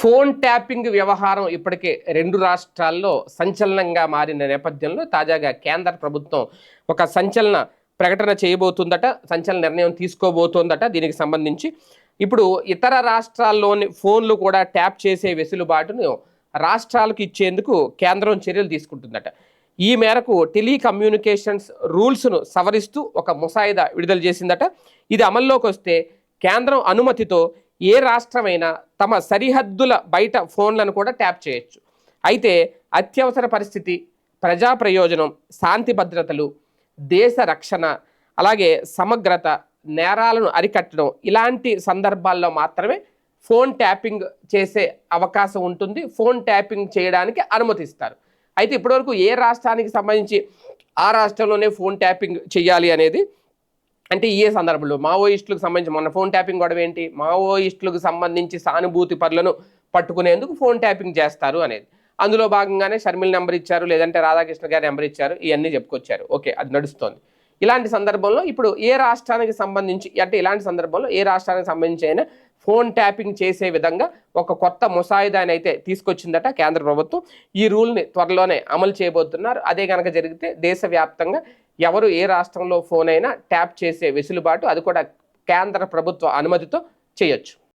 Phone tapping వ్యవహారం ఇప్పటికే రెండు రాష్ట్రాల్లో సంచలనంగా మారిన నేపథ్యంలో తాజాగా కేంద్ర ప్రభుత్వం ఒక సంచలన ప్రకటన చేయబోతుందట సంచలన నిర్ణయం తీసుకోబోతోందట దీనికి సంబంధించి. ఇప్పుడు ఇతర రాష్ట్రాల్లోని ఫోన్లు కూడా ట్యాప్ చేసే వెసులుబాటును రాష్ట్రాలకు ఇచ్చేందుకు కేంద్రం చర్యలు తీసుకుంటుందట. ఈ మేరకు టెలికమ్యూనికేషన్స్ రూల్స్ను సవరిస్తూ ఒక ముసాయిదా విడుదల చేసిందట. ఇది అమల్లోకి వస్తే కేంద్రం అనుమతితో ఏ రాష్ట్రమైనా తమ సరిహద్దుల బయట ఫోన్లను కూడా ట్యాప్ చేయొచ్చు. అయితే అత్యవసర పరిస్థితి ప్రజా ప్రయోజనం శాంతి భద్రతలు దేశ రక్షణ అలాగే సమగ్రత నేరాలను అరికట్టడం ఇలాంటి సందర్భాల్లో మాత్రమే ఫోన్ ట్యాపింగ్ చేసే అవకాశం ఉంటుంది. ఫోన్ ట్యాపింగ్ చేయడానికి అనుమతిస్తారు. అయితే ఇప్పటివరకు ఏ రాష్ట్రానికి సంబంధించి ఆ రాష్ట్రంలోనే ఫోన్ ట్యాపింగ్ చేయాలి అనేది అంటే ఏ సందర్భంలో మావోయిస్టులకు సంబంధించి మన ఫోన్ ట్యాపింగ్ గొడవ ఏంటి? మావోయిస్టులకు సంబంధించి సానుభూతి పరులను పట్టుకునేందుకు ఫోన్ ట్యాపింగ్ చేస్తారు అనేది. అందులో భాగంగానే షర్మిల్ నెంబర్ ఇచ్చారు లేదంటే రాధాకృష్ణ గారి నెంబర్ ఇచ్చారు ఇవన్నీ చెప్పుకొచ్చారు. ఓకే అది నడుస్తోంది. ఇలాంటి సందర్భంలో ఇప్పుడు ఏ రాష్ట్రానికి సంబంధించి అంటే ఇలాంటి సందర్భంలో ఏ రాష్ట్రానికి సంబంధించి అయినా ఫోన్ ట్యాపింగ్ చేసే విధంగా ఒక కొత్త ముసాయిదాని అయితే తీసుకొచ్చిందట కేంద్ర ప్రభుత్వం. ఈ రూల్ని త్వరలోనే అమలు చేయబోతున్నారు. అదే కనుక జరిగితే దేశవ్యాప్తంగా ఎవరు ఏ రాష్ట్రంలో ఫోన్ అయినా ట్యాప్ చేసే వెసులుబాటు అది కూడా కేంద్ర ప్రభుత్వ అనుమతితో చేయొచ్చు.